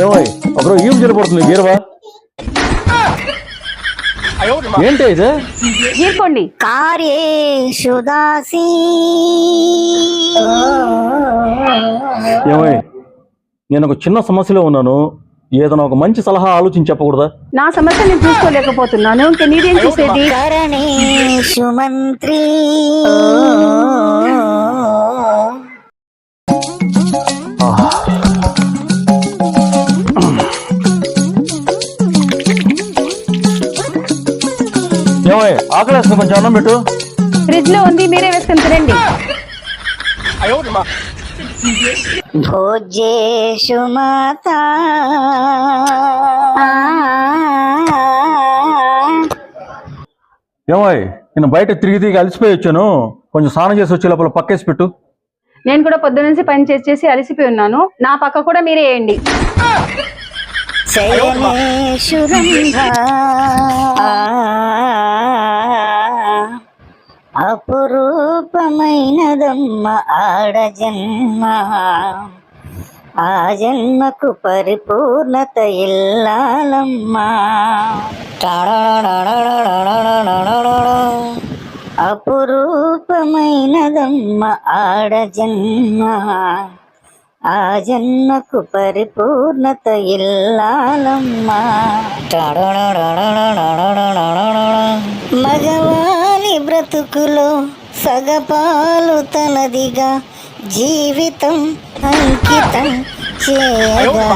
ఎవరో ఈం జరపడుతుంది వీరవా ఏంటి ఇది? గీర్కోండి. కార్యేషు దాసి ఏమై నేను ఒక చిన్న సమస్యలో ఉన్నాను. ఏదైనా ఒక మంచి సలహా ఆలోచించి చెప్పకూడదా? నా సమస్య నేను చూసుకోలేకపోతున్నాను. ఇంకా నీదేం చూసేది? కరణేషు మంత్రి. ఏమై ఆకలేస్తుంది కొంచెం అన్నం పెట్టు. ఫ్రిడ్జ్లో ఉంది మీరే వేసుకొని తినండి. భోజేషు మాత. ఏమై నేను బయట తిరిగి తిరిగి అలసిపోయి వచ్చాను. కొంచెం స్నానం చేసి వచ్చే లోపల పక్కేసి పెట్టు. నేను కూడా పొద్దు నుంచి పని చేసేసి అలసిపోయి ఉన్నాను. నా పక్క కూడా మీరే వేయండి. శయనేషు అపురూపమైనదమ్మ ఆడ జన్మ. ఆ జన్మకు పరిపూర్ణత ఇల్లాలమ్మా. అపురూపమైనదమ్మ ఆడ జన్మ. ఆ జన్మకు పరిపూర్ణత ఇల్లాలమ్మా. మగవాని బ్రతుకులో సగపాలు తనదిగా జీవితం అంకితం చేయగా.